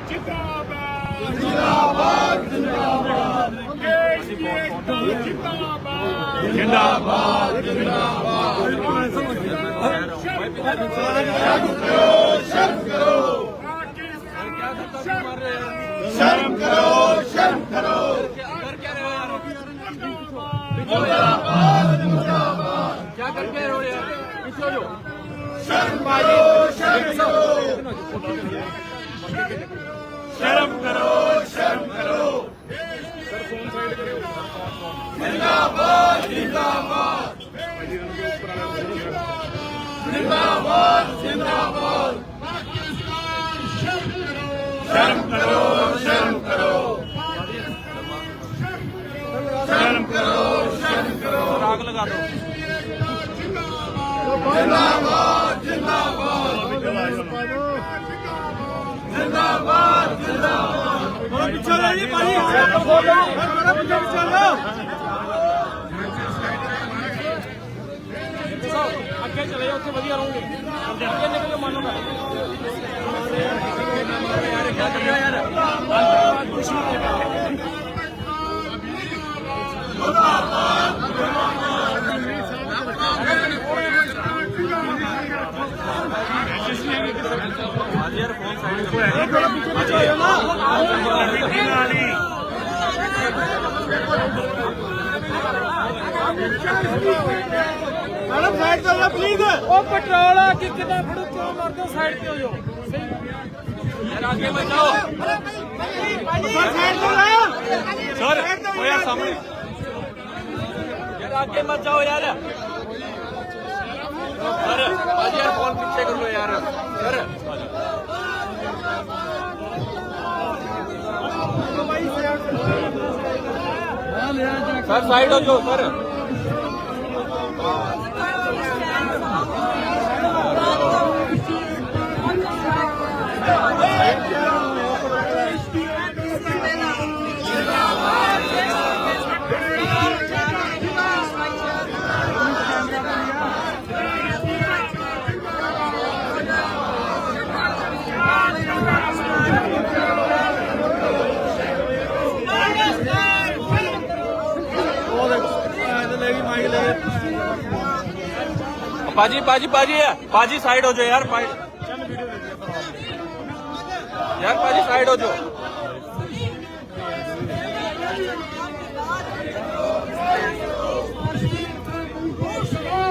ਜਿੰਦਾਬਾਦ ਜਿੰਦਾਬਾਦ ਜਿੰਦਾਬਾਦ ਦੇਸ਼ ਦੀ ਏਕਤਾ ਜਿੰਦਾਬਾਦ ਜਿੰਦਾਬਾਦ ਜਿੰਦਾਬਾਦ ਸ਼ਰਮ ਕਰੋ ਸ਼ਰਮ ਕਰੋ ਸ਼ਰਮ ਕਰੋ ਸ਼ਰਮ ਕਰੋ ਮੁਰਦਾਬਾਦ ਮੁਰਦਾਬਾਦ ਕੀ ਕਰਕੇ ਰੋ ਰਿਹਾ ਪਿੱਛੇ ਹੋ ਜਾਓ ਸ਼ਰਮ ਆਇਓ ਸ਼ਰਨ ਕਰੋ ਸ਼ਰਨ ਕਰੋ ਰਾਗ ਲਗਾ ਦਿਓ ਜਿੰਦਾਬਾਦ ਜਿੰਦਾਬਾਦ। ਜਿੰਦਾਬਾਦ ਜਿੰਦਾਬਾਦ ਹੋਰ ਪਿੱਛੇ ਲੈ ਜੀ ਭਾਈ ਹੋਰ ਬੋਲੋ ਹੋਰ ਪਿੱਛੇ ਪਿੱਛੇ ਲਓ ਅੱਗੇ ਚਲੇ ਜਾਓ ਉੱਥੇ ਵਧੀਆ ਰਹੋਗੇ ਅੱਗੇ ਨਿਕਲੋ ਮਾਨੋ ਕਰ ਯਾਰ ਯਾਰ ਕੀ ਕਰ ਰਿਹਾ ਯਾਰ ਅੱਜ ਯਾਰ ਫੋਨ ਸਾਈਡ ਤੇ ਮੈਡਮ ਸਾਈਡ ਤੋਂ ਜਾ ਪਲੀਜ਼ ਉਹ ਪੈਟਰੋਲ ਆ ਕਿ ਕਿਦਾਂ ਫੜੋ ਕਿਉਂ ਮਰਦੇ ਸਾਈਡ ਤੇ ਹੋ ਜਾਓ। ਯਾਰ ਅੱਗੇ ਬਚਾਓ ਸਾਈਡ ਤੋਂ ਜਾ ਸਰ ਉਹ ਯਾਰ ਸਾਹਮਣੇ। ਯਾਰ ਅੱਗੇ ਮਤ ਜਾਓ ਯਾਰ। साइड अचो सर પાજી પાજી પાજી પાજી સાઈડ હોજો યાર યાર પાજી સાઈડ હોજો